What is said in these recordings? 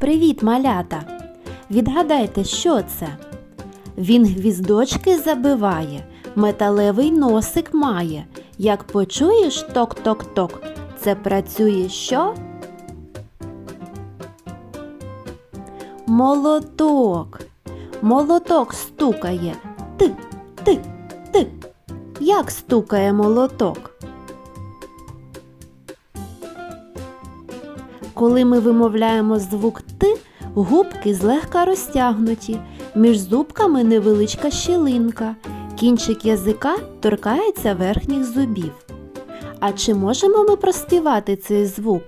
Привіт, малята! Відгадайте, що це? Він гвіздочки забиває, металевий носик має. Як почуєш ток-ток-ток, це працює що? Молоток. Молоток стукає. Ти, ти, ти. Як стукає молоток? Коли ми вимовляємо звук Т, губки злегка розтягнуті, між зубками невеличка щілинка, кінчик язика торкається верхніх зубів. А чи можемо ми проспівати цей звук?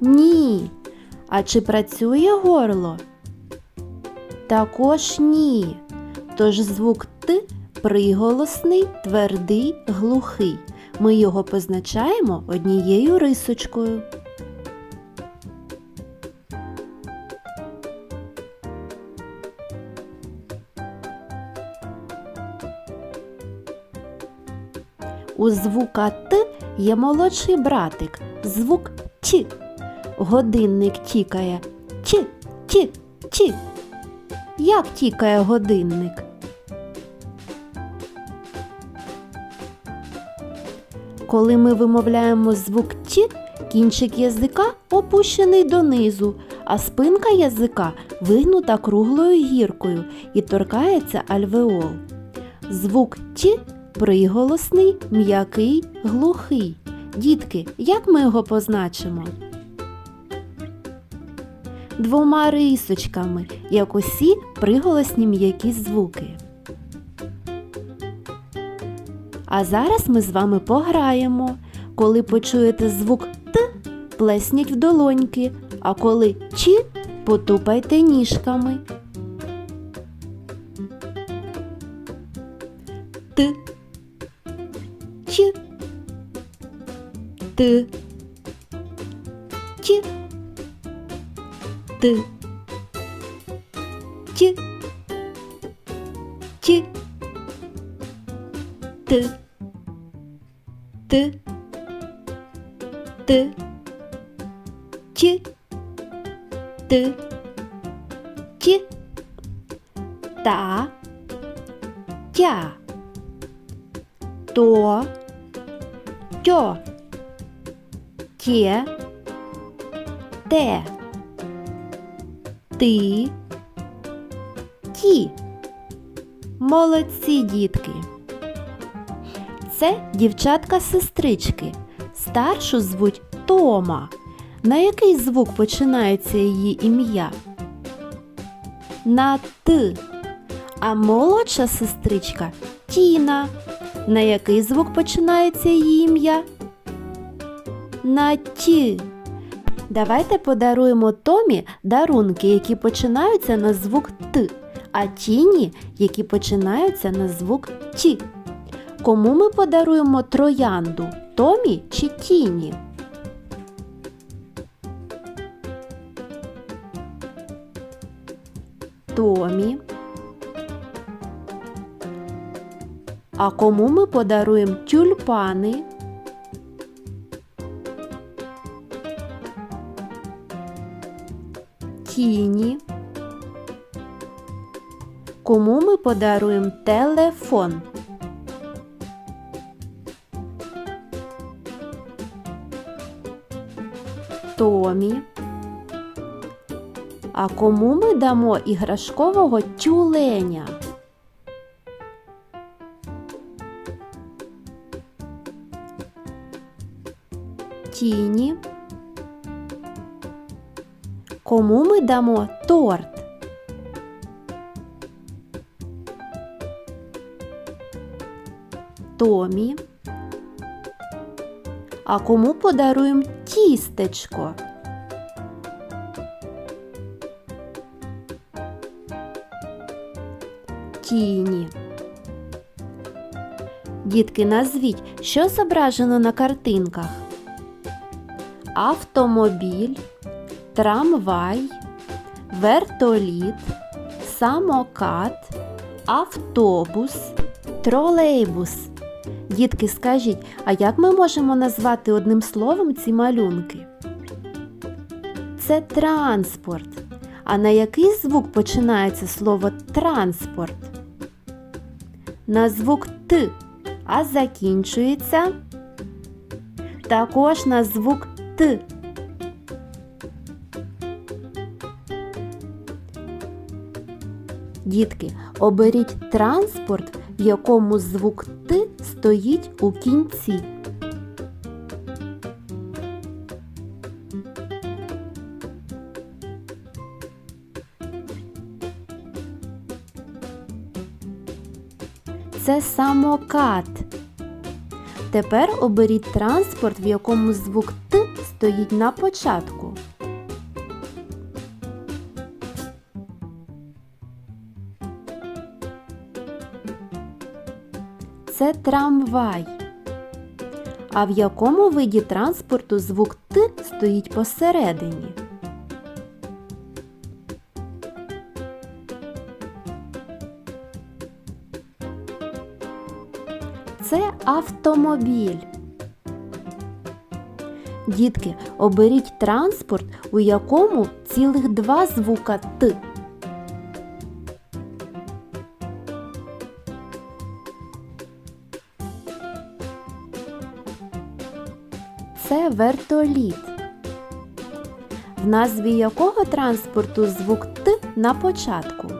Ні. А чи працює горло? Також ні. Тож звук Т приголосний, твердий, глухий. Ми його позначаємо однією рисочкою. У звука Т є молодший братик, звук Т. Годинник тікає. Ті, ті, ті. Як тікає годинник? Коли ми вимовляємо звук Т, кінчик язика опущений донизу, а спинка язика вигнута круглою гіркою і торкається альвеол. Звук Т приголосний, м'який, глухий. Дітки, як ми його позначимо? Двома рисочками, як усі приголосні м'які звуки. А зараз ми з вами пограємо. Коли почуєте звук Т, плесніть в долоньки, а коли Ч, потупайте ніжками. Т. Ч. Т. Ч. Т. Ч. Ч. Т. Т. Т. Ч. Т. Ч. Та. Тя. То. Тьо. Тє. Те. Ти. Ті. Молодці дітки. Це дівчатка-сестрички. Старшу звуть Тома. На який звук починається її ім'я? На Т. А молодша сестричка Тіна. На який звук починається її ім'я? На Ті. Давайте подаруємо Томі дарунки, які починаються на звук Т, а Тіні, які починаються на звук Ті. Кому ми подаруємо троянду? Томі чи Тіні? Томі. А кому ми подаруємо тюльпани? Тіні. Кому ми подаруємо телефон? Томі. А кому ми дамо іграшкового тюленя? Тіні. Кому ми дамо торт? Томі. А кому подаруємо тістечко? Тіні. Дітки, назвіть, що зображено на картинках? Автомобіль, трамвай, вертоліт, самокат, автобус, тролейбус. Дітки, скажіть, а як ми можемо назвати одним словом ці малюнки? Це транспорт. А на який звук починається слово транспорт? На звук Т, а закінчується також на звук Т. Дітки, оберіть транспорт, в якому звук Т стоїть у кінці. Це самокат. Тепер оберіть транспорт, в якому звук Т стоїть на початку. Це трамвай. А в якому виді транспорту звук Т стоїть посередині? Це автомобіль. Дітки, оберіть транспорт, у якому цілих два звука Т. Це вертоліт. В назві якого транспорту звук Т на початку?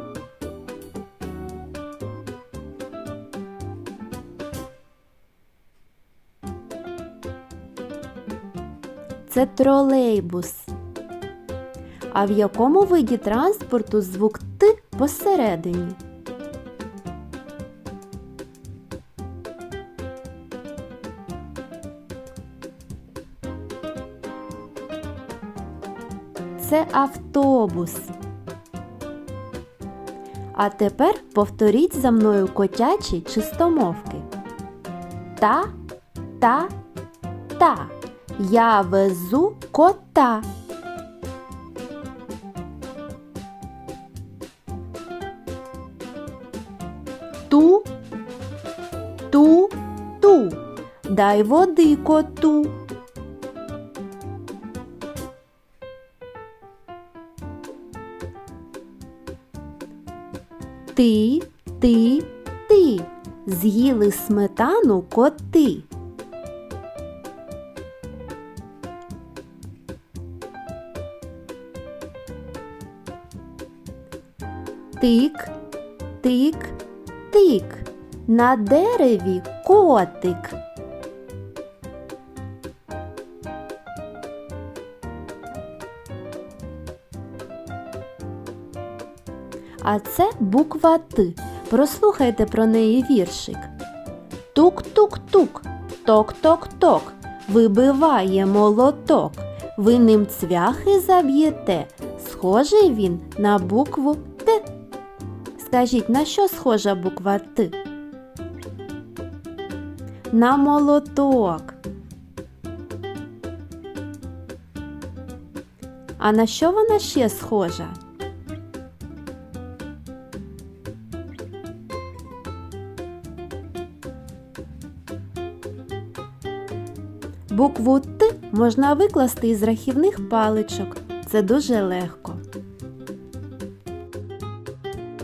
Це тролейбус. А в якому виді транспорту звук Т посередині? Це автобус. А тепер повторіть за мною котячі чистомовки. Та, та, та. Я везу кота. Ту, ту, ту. Дай води коту. Ти, ти, ти. З'їли сметану коти. Тик, тик, тик. На дереві котик. А це буква Т. Прослухайте про неї віршик. Тук-тук-тук, ток-ток-ток, вибиває молоток. Ви ним цвяхи заб'єте. Схожий він на букву Т. Скажіть, на що схожа буква Т? На молоток. А на що вона ще схожа? Букву Т можна викласти із рахівних паличок. Це дуже легко.